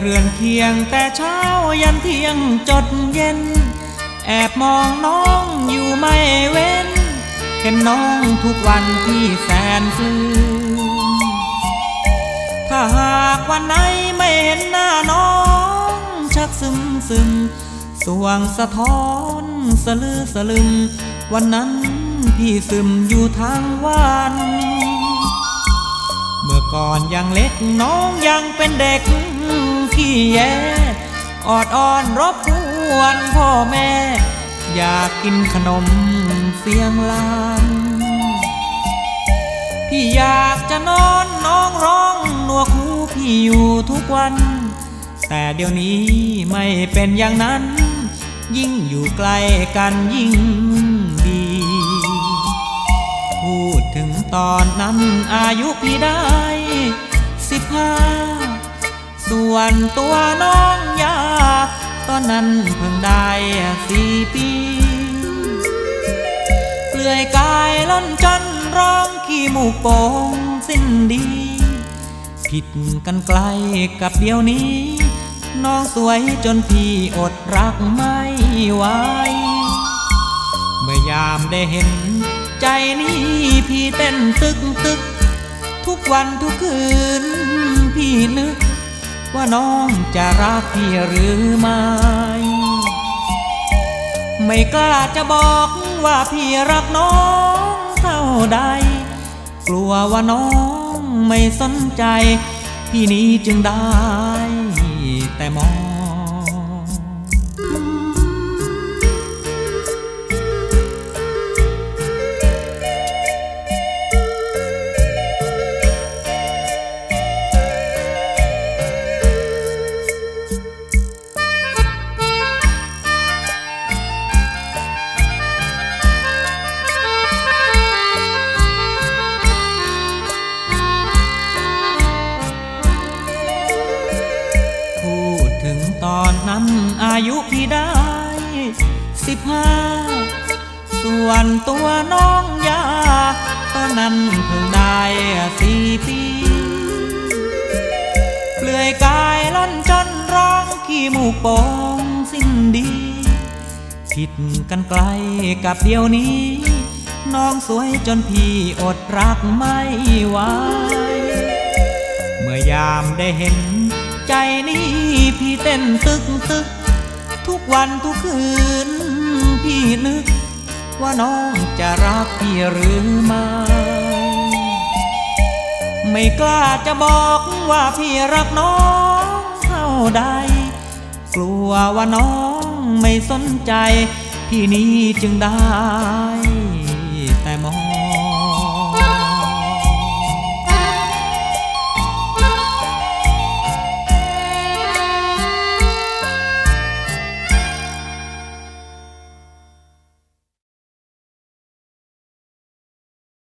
เรือนเคียง แต่เช้ายันเที่ยงจดเย็น แอบมองน้องอยู่ไม่เว้น เห็นน้องทุกวันที่แสนปลื้มถ้าหากวันไหนไม่เห็นหน้าน้อง ชักซึมซึมสวงสะท้อนสะลือสะลึม วันนั้นพี่ซึมอยู่ทั้งวันเมื่อก่อนยังเล็กน้องยังเป็นเด็ก ขี้แยออดอ่อนรบกวนพ่อแม่ อยากกินขนมเสียงลานพี่อยากจะนอนน้องร้องหนวกหูพี่อยู่ทุกวัน แต่เดี๋ยวนี้ไม่เป็นอย่างนั้น ยิ่งอยู่ใกล้กันยิ่งดี พูดถึงตอนนั้นอายุพี่ได้สิบห้า ส่วนตัวน้องยา ตอนนั้นเพิ่งได้สี่ปีเปลือยกายล้นจนร้องขี้มูกโป่งสิ้นดี ผิดกันไกลกับเดี๋ยวนี้ น้องสวยจนพี่อดรักไม่ไหวเมื่อยามได้เห็นใจนี้พี่เต้นตึกตึก ทุกวันทุกคืนพี่นึก ว่าน้องจะรักพี่หรือไม่ ไม่กล้าจะบอกว่าพี่รักน้องเท่าใด กลัวว่าน้องไม่สนใจ พี่นี้จึงได้แต่มอง ตอายุพี่ได้สิบห้าส่วนตัวน้องยาตอนนั้นเพิ่งได้สี่ปีเปลือยกายล่นจนร้องขี้มูกโป่งสิ้นดี ผิดกันไกลกับเดี๋ยวนี้ น้องสวยจนพี่อดรักไม่ไหวเมื่อยามได้เห็นใจนี้ พี่เต้นตึกตึก ทุกวันทุกคืน พี่นึก ว่าน้องจะรักพี่หรือไม่ไม่กล้าจะบอกว่าพี่รักน้องเท่าใด กลัวว่าน้องไม่สนใจ พี่นี้จึงได้